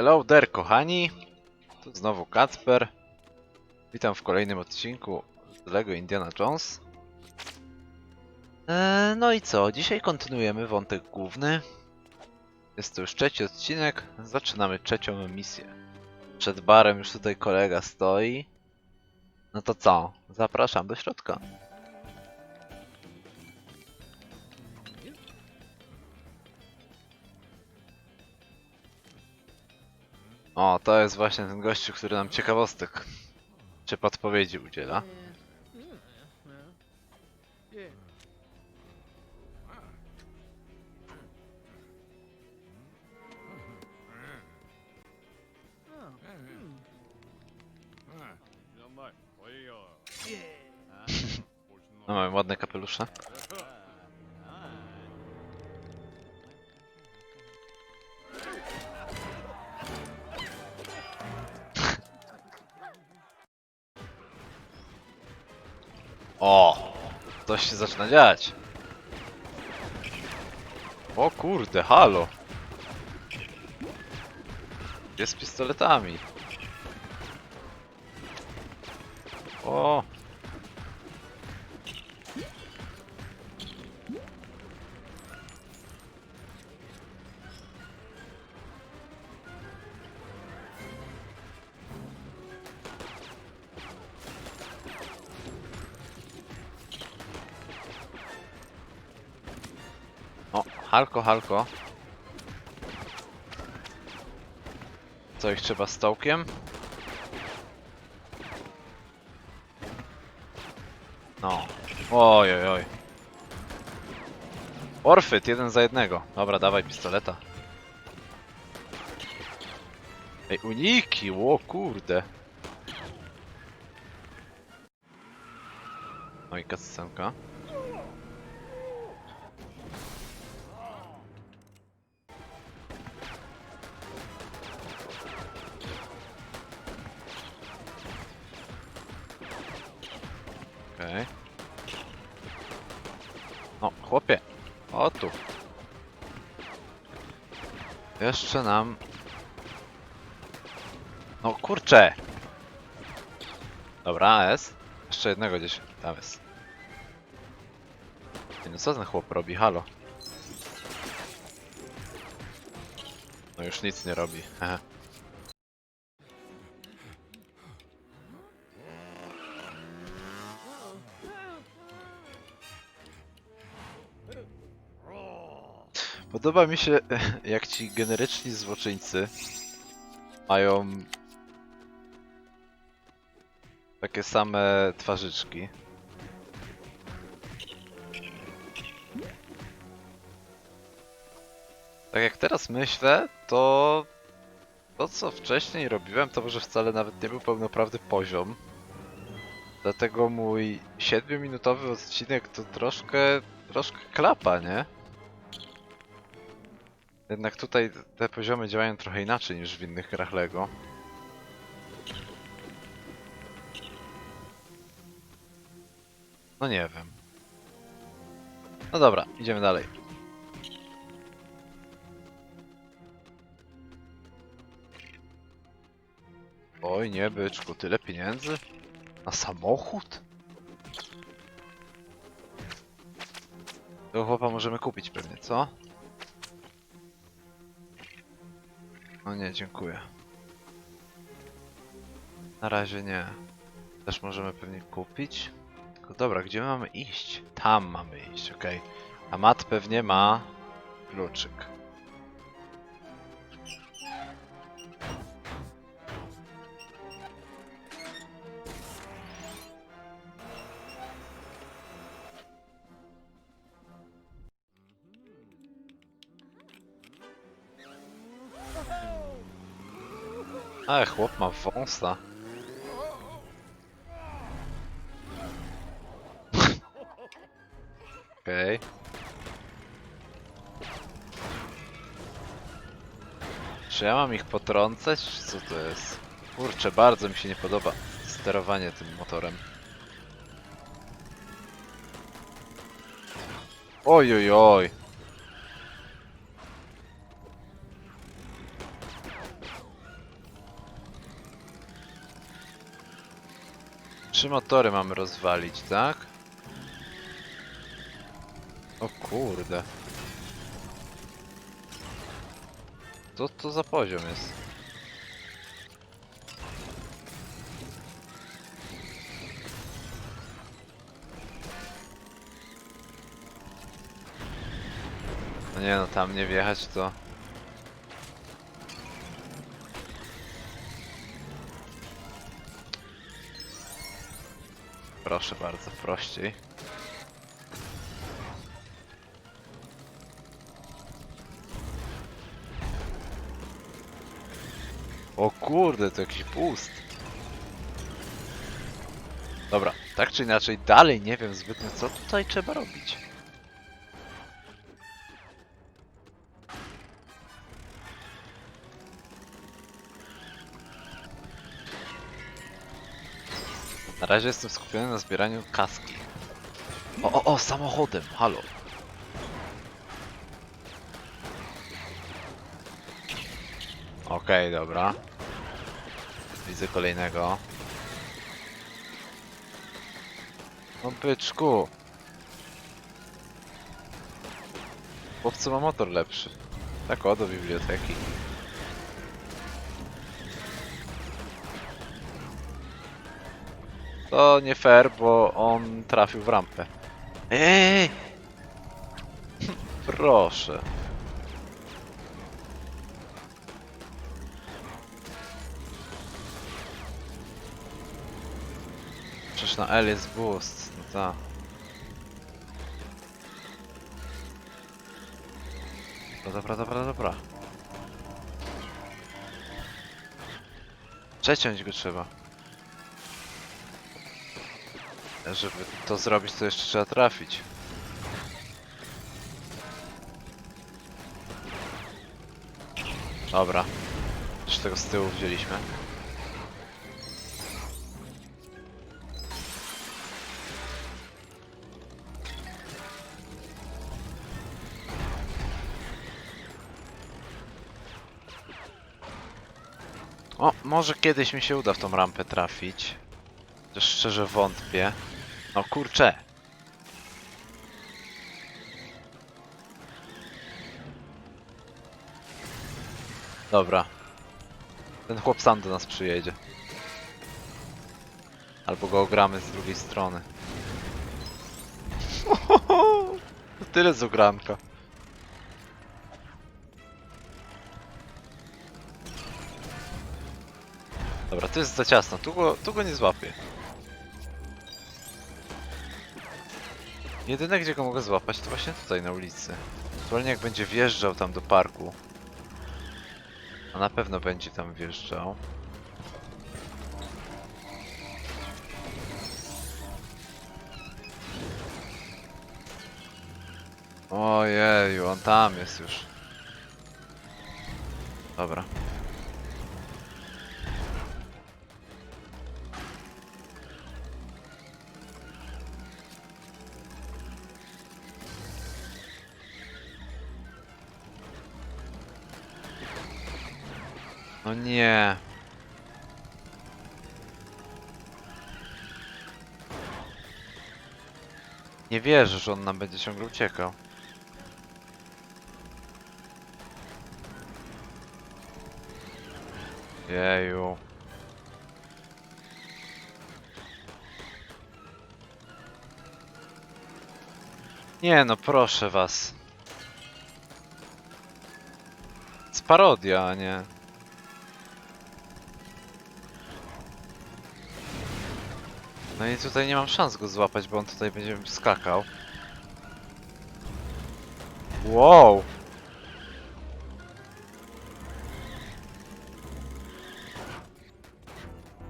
Hello there, kochani. Tu znowu Kacper. Witam w kolejnym odcinku z LEGO Indiana Jones. Eee, no i co? Dzisiaj kontynuujemy wątek główny. Jest to już trzeci odcinek. Zaczynamy trzecią misję. Przed barem już tutaj kolega stoi. No to co? Zapraszam do środka. O, to jest właśnie ten gościu, który nam ciekawostek czy podpowiedzi udziela. No, mamy ładne kapelusze. Coś się zaczyna dziać. O kurde, halo. Jest pistoletami. O! Halko, halko. Co ich trzeba stołkiem? No. Oj, oj, oj. Orfyt, jeden za jednego. Dobra, dawaj pistoleta. Ej, uniki, o kurde. No i kascenka. Jeszcze nam... No kurczę! Dobra, jest. Jeszcze jednego gdzieś. Tam jest. No co ten chłop robi? Halo. No już nic nie robi. Hehe. Podoba mi się, jak ci generyczni złoczyńcy mają takie same twarzyczki. Tak jak teraz myślę, to to co wcześniej robiłem, to może wcale nawet nie był pełnoprawny poziom. Dlatego mój 7-minutowy odcinek to troszkę, troszkę klapa, nie? Jednak tutaj te poziomy działają trochę inaczej niż w innych grach LEGO. No nie wiem. No dobra, idziemy dalej. Oj nie byczku, tyle pieniędzy? Na samochód? Tego chłopa możemy kupić pewnie, co? No nie, dziękuję. Na razie nie. Też możemy pewnie kupić. Tylko dobra, gdzie mamy iść? Tam mamy iść, okej. A Mat pewnie ma kluczyk. Ale chłop ma wąsa. Okej. Czy ja mam ich potrącać, czy co to jest? Kurczę, bardzo mi się nie podoba sterowanie tym motorem. Oj, oj, oj. Trzy motory mamy rozwalić, tak? O kurde. Co to za poziom jest? No nie no, tam nie wjechać to... Proszę bardzo, prościej. O kurde, to jakiś boost. Dobra, tak czy inaczej, dalej nie wiem zbytnio co tutaj trzeba robić. Razie jestem skupiony na zbieraniu kaski. O, o, o, samochodem, halo. Okej, dobra. Widzę kolejnego. No byczku. Chłopcy ma motor lepszy. Tak o, do biblioteki. To nie fair, bo on trafił w rampę. Ej! Proszę. Przecież na L jest boost, no tak. Dobra, dobra, dobra. Przeciąć go trzeba. Żeby to zrobić, to jeszcze trzeba trafić. Dobra. Już tego z tyłu wzięliśmy. O, może kiedyś mi się uda w tą rampę trafić. Chociaż szczerze wątpię. No kurczę. Dobra. Ten chłop sam do nas przyjedzie. Albo go ogramy z drugiej strony. To Tyle z ogranka. Dobra, to jest za ciasno. Tu go, tu go nie złapię. Jedyne gdzie go mogę złapać to właśnie tutaj na ulicy. Aktualnie jak będzie wjeżdżał tam do parku. A na pewno będzie tam wjeżdżał. Ojeju, on tam jest już. Dobra. No nie. Nie wierzę, że on nam będzie ciągle uciekał. Jeju. Nie no, proszę was. Z parodia, a nie. No i tutaj nie mam szans go złapać, bo on tutaj będzie skakał. Wow!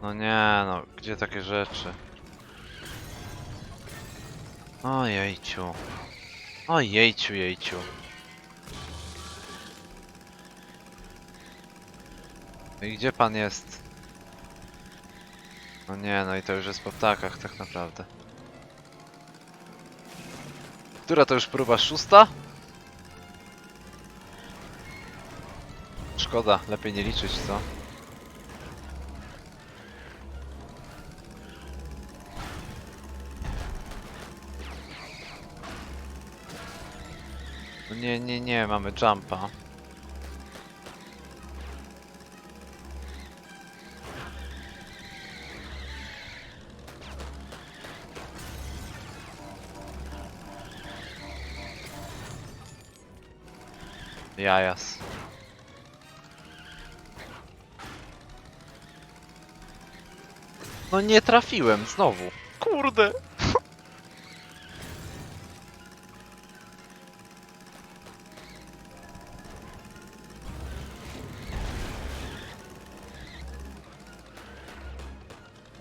No nie no, gdzie takie rzeczy? O jejciu. O jejciu, jejciu. I gdzie pan jest? No nie, no i to już jest po ptakach tak naprawdę. Która to już próba? Szósta? Szkoda, lepiej nie liczyć, co? No nie, nie, nie, mamy jumpa. Jajas. No nie trafiłem znowu. Kurde.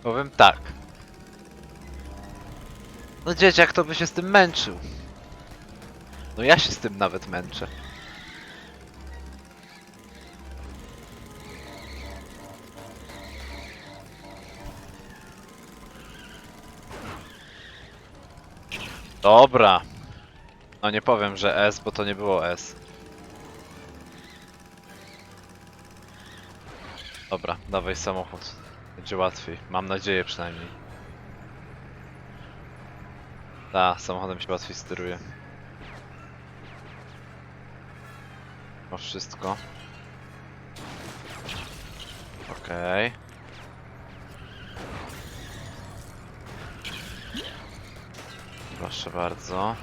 Powiem tak. No dzieciak to by się z tym męczył. No ja się z tym nawet męczę. Dobra. No nie powiem, że S, bo to nie było S. Dobra, dawaj samochód. Będzie łatwiej. Mam nadzieję przynajmniej. Ta, samochodem się łatwiej steruje. Ma wszystko. Okej. Proszę bardzo.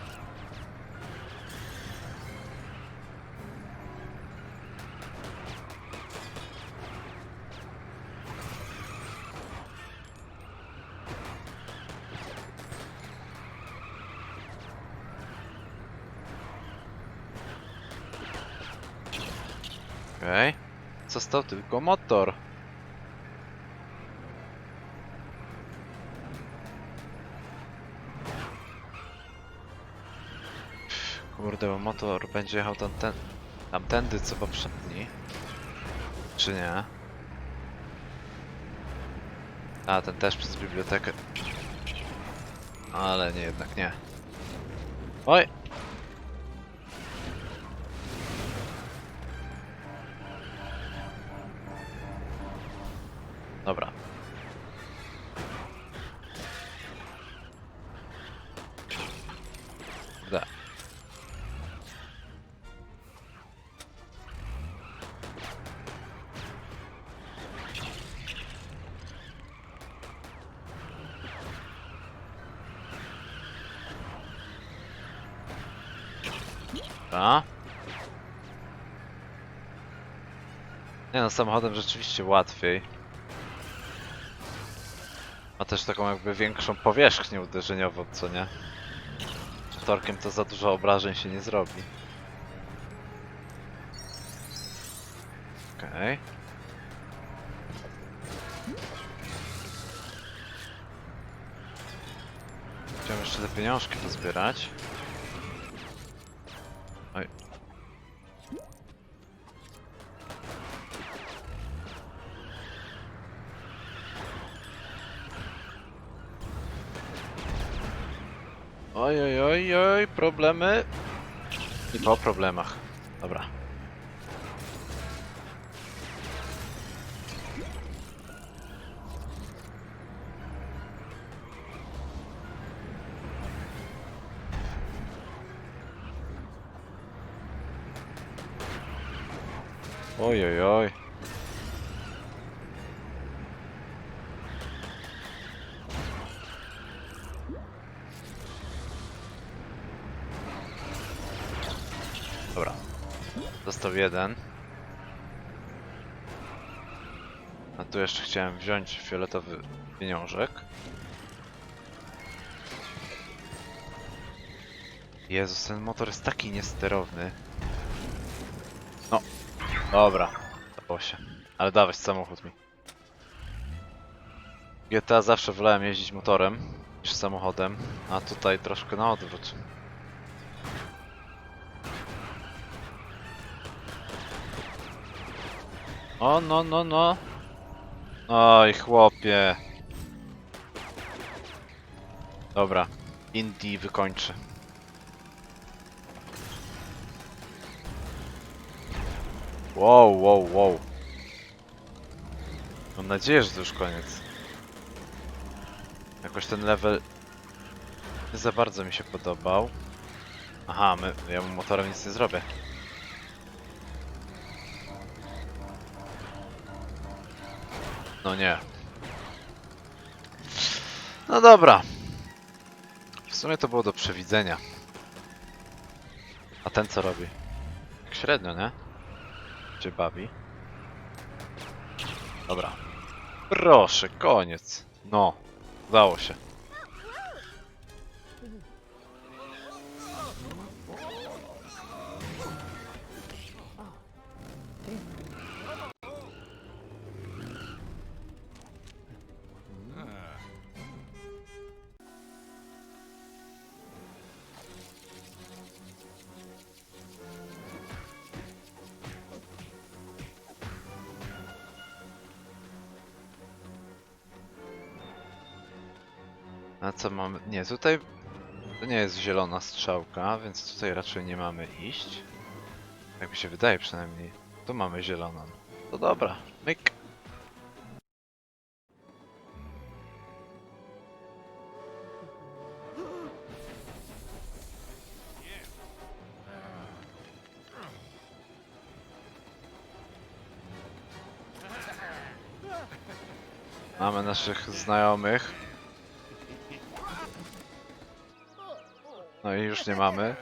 Okej. Został tylko motor. Kurde, bo motor będzie jechał tam ten, tamtędy co poprzedni. Czy nie? A, ten też przez bibliotekę. Ale nie, jednak nie. Oj! Dobra. Nie no, samochodem rzeczywiście łatwiej. Ma też taką jakby większą powierzchnię uderzeniową, co nie? Torkiem to za dużo obrażeń się nie zrobi. Okej. Chciałem jeszcze te pieniążki pozbierać. Oj. Oj, oj, oj, oj, problemy. I po problemach. Dobra. Oj, oj, oj. Dobra. Został jeden. A tu jeszcze chciałem wziąć fioletowy pieniążek. Jezus, ten motor jest taki niesterowny. Dobra. Dało się. Ale dawać samochód mi. GTA zawsze wolałem jeździć motorem niż samochodem, a tutaj troszkę na odwrót. O, no, no, no. Oj, chłopie. Dobra. Indie wykończy. Wow, wow, wow. Mam nadzieję, że to już koniec. Jakoś ten level nie za bardzo mi się podobał. Aha, my, ja mu motorem nic nie zrobię. No nie. No dobra. W sumie to było do przewidzenia. A ten co robi? Tak średnio, nie? Bawi. Dobra. Proszę, koniec. No, udało się. A co mamy? Nie, tutaj to nie jest zielona strzałka, więc tutaj raczej nie mamy iść. Jak mi się wydaje przynajmniej. Tu mamy zieloną. To dobra, myk. Mamy naszych znajomych. No i już nie mamy.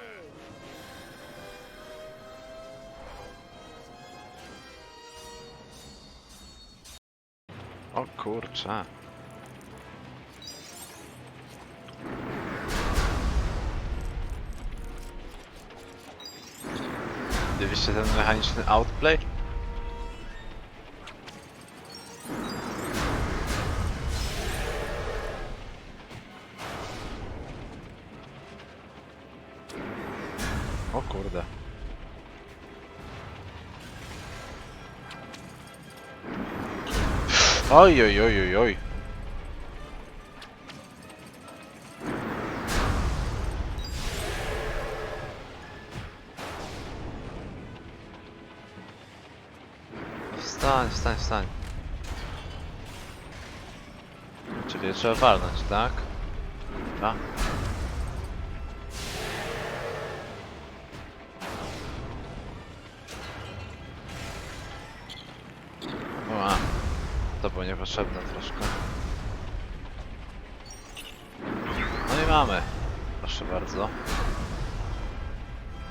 O kurczę. Widzieliście ten mechaniczny outplay? Oj, oj, oj, oj, oj. Wstań, wstań, wstań. Czyli trzeba walnąć, tak? Dobra. To było niepotrzebne troszkę. No i mamy. Proszę bardzo.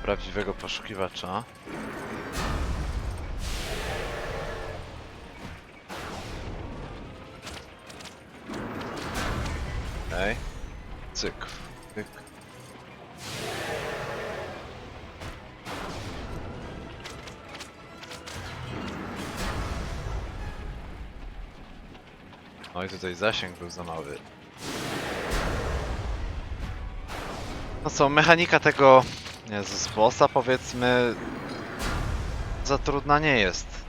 Prawdziwego poszukiwacza. Okej. Cyk. Cyk. No i tutaj zasięg był za mały. No co, mechanika tego Jezus, bossa powiedzmy za trudna nie jest.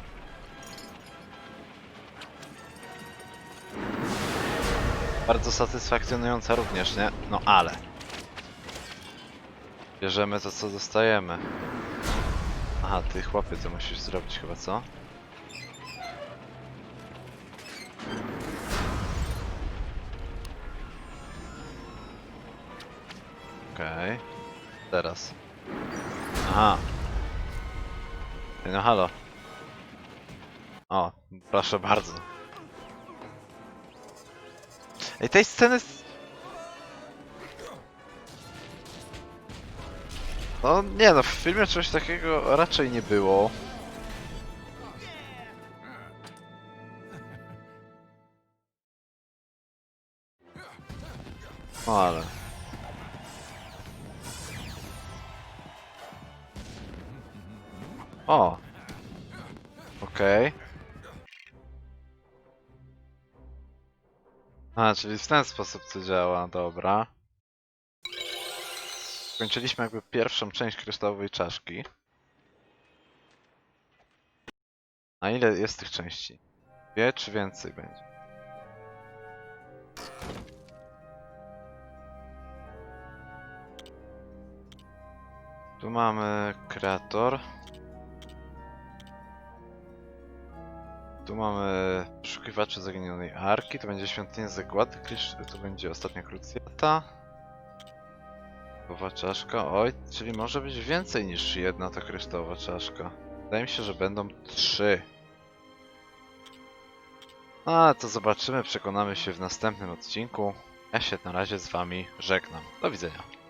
Bardzo satysfakcjonująca również, nie? No ale. Bierzemy to co dostajemy. Aha, ty chłopie, to musisz zrobić chyba, co? Teraz. Aha. No halo. O, proszę bardzo. Ej, tej sceny... No nie no, w filmie czegoś takiego raczej nie było. No ale... O! Okej. A, czyli w ten sposób to działa, dobra. Skończyliśmy jakby pierwszą część kryształowej czaszki. A ile jest tych części? Dwie czy więcej będzie? Tu mamy kreator. Tu mamy poszukiwacze zaginionej arki, to będzie świątynia zagłady, tu będzie ostatnia krucjata. Kryształowa czaszka. Oj, czyli może być więcej niż jedna ta kryształowa czaszka. Wydaje mi się, że będą trzy. A, to zobaczymy, przekonamy się w następnym odcinku. Ja się na razie z wami żegnam. Do widzenia.